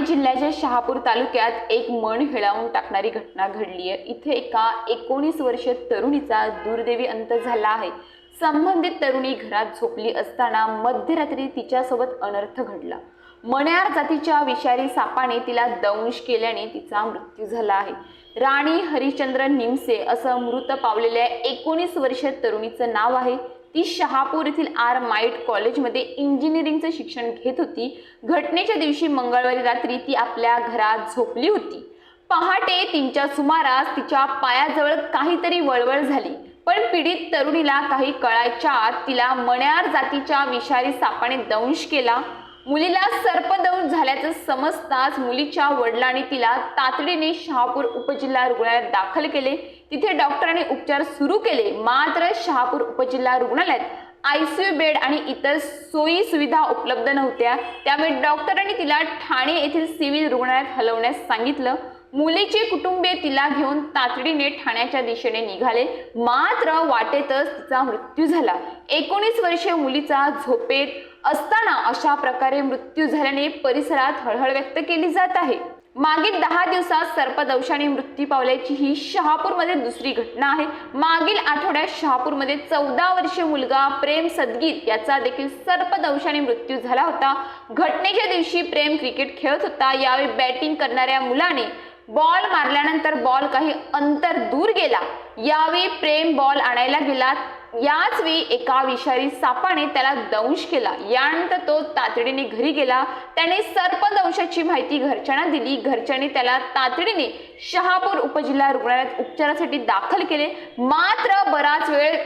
जिल्ह्याच्या शहापूर तालुक्यात एक मन हिळावून टाकणारी घटना घडली आहे इथे एका एकोणीस वर्षीय तरुणीचा दुर्दैवी अंत झाला आहे. संबंधित तरुणी घरात झोपली असताना मध्यरात्री तिच्यासोबत अनर्थ घडला. मण्यार जातीच्या विषारी सापाने तिला दंश केल्याने तिचा मृत्यू झाला आहे. राणी हरिश्चंद्र निमसे असं मृत पावलेल्या एकोणीस वर्षीय तरुणीचं नाव आहे. ती शहापूर येथील आर माईट कॉलेजमध्ये इंजिनिअरिंगचं शिक्षण घेत होती. घटनेच्या दिवशी मंगळवारी रात्री ती आपल्या घरात झोपली होती. पहाटे तीनच्या सुमारास तिच्या पायाजवळ काहीतरी वळवळ झाली. पण पीडित तरुणीला काही कळायच्या आत तिला मण्यार जातीच्या विषारी सापाने दंश केला. मुलीला सर्पदंश झाल्याचं समजताच मुलीच्या वडिलांनी तिला तातडीने शहापूर उपजिल्हा रुग्णालयात दाखल केले. तिथे डॉक्टरांनी उपचार सुरू केले. मात्र शहापूर उपजिल्हा रुग्णालयात आयसीयू बेड आणि इतर सोयी सुविधा उपलब्ध नव्हत्या. त्यामुळे डॉक्टरांनी तिला ठाणे येथील सिव्हिल रुग्णालयात हलवण्यास सांगितलं. मुलीचे कुटुंबीय तिला घेऊन तातडीने ठाण्याच्या दिशेने निघाले. मात्र वाटेतच तिचा मृत्यू झाला. एकोणीस वर्षीय मुलीचा झोपेत असताना अशा प्रकारे मृत्यू झाल्याने परिसरात हळहळ व्यक्त केली जात आहे. मागील दहा दिवसात सर्पदंशाने मृत्यू पावल्याची ही शहापूरमध्ये दुसरी घटना आहे. मागील आठवड्यात शहापूरमध्ये चौदा वर्षीय मुलगा प्रेम सदगीर याचा देखील सर्पदंशाने मृत्यू झाला होता. घटनेच्या दिवशी प्रेम क्रिकेट खेळत होता. यावेळी बॅटिंग करणाऱ्या मुलाने बॉल मारल्यानंतर बॉल काही अंतर दूर गेला. यावेळी प्रेम बॉल आणायला गेला. याच वेळी एका विषारी सापाने त्याला दंश केला. यानंतर तो तातडीने घरी गेला. त्याने सर्पदंशाची माहिती घरच्यांना दिली. घरच्यांनी त्याला तातडीने शहापूर उपजिल्हा रुग्णालयात उपचारासाठी दाखल केले. मात्र बराच वेळ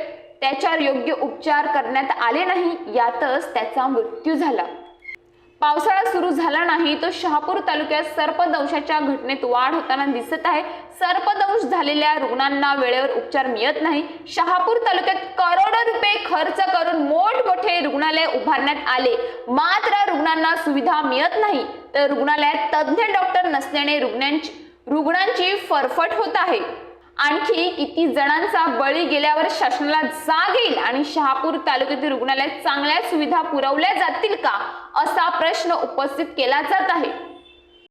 त्याच्यावर योग्य उपचार करण्यात आले नाही. यातच त्याचा मृत्यू झाला. पावसाळा सुरू झाला नाही तो शहापूर तालुक्यात सर्पदंशाच्या घटनेत वाढ होताना दिसत आहे. सर्पदंश झालेल्या रुग्णांना वेळेवर उपचार मिळत नाही. शहापूर तालुक्यात करोडो रुपये खर्च करून मोठमोठे रुग्णालय उभारण्यात आले. मात्र रुग्णांना सुविधा मिळत नाही. तर रुग्णालयात तज्ज्ञ डॉक्टर नसल्याने रुग्णांची रुग्णांची फरफट होत आहे. आणखी किती जणांचा बळी गेल्यावर शासनाला जाग येईल आणि शहापूर तालुक्यातील रुग्णालयात चांगल्या सुविधा पुरवल्या जातील का असा प्रश्न उपस्थित केला जात आहे.